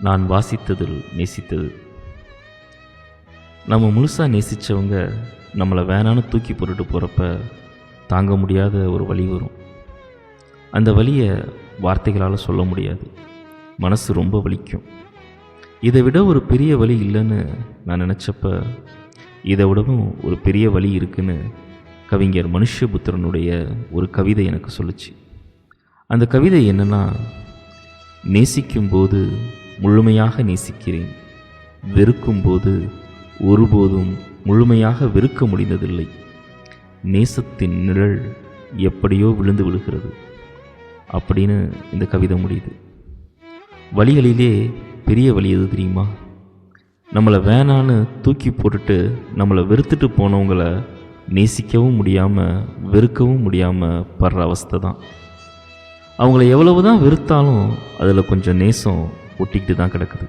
நான் வாசித்ததில் நேசித்தது. நம்ம முழுசாக நேசித்தவங்க நம்மளை வேணான்னு தூக்கி போட்டுட்டு போகிறப்ப தாங்க முடியாத ஒரு வழி வரும். அந்த வழியை வார்த்தைகளால் சொல்ல முடியாது. மனசு ரொம்ப வலிக்கும். இதை விட ஒரு பெரிய வலி இல்லைன்னு நான் நினச்சப்ப இதை விடவும் ஒரு பெரிய வழி இருக்குன்னு கவிஞர் மனுஷபுத்திரனுடைய ஒரு கவிதை எனக்கு சொல்லுச்சு. அந்த கவிதை என்னென்னா நேசிக்கும்போது முழுமையாக நேசிக்கிறேன். வெறுக்கும்போது ஒருபோதும் முழுமையாக வெறுக்க முடிந்ததில்லை. நேசத்தின் நிழல் எப்படியோ விழுந்து விழுகிறது. அப்படின்னு இந்த கவிதை முடியுது. வழிகளிலே பெரிய வழி எது தெரியுமா? நம்மளை வேணான்னு தூக்கி போட்டுட்டு நம்மளை வெறுத்துட்டு போனவங்களை நேசிக்கவும் முடியாமல் வெறுக்கவும் முடியாமல் படுற அவஸ்தை தான். அவங்கள எவ்வளவு தான் வெறுத்தாலும் அதில் கொஞ்சம் நேசம் ஒட்டிக்கிட்டு தான் கிடக்குது.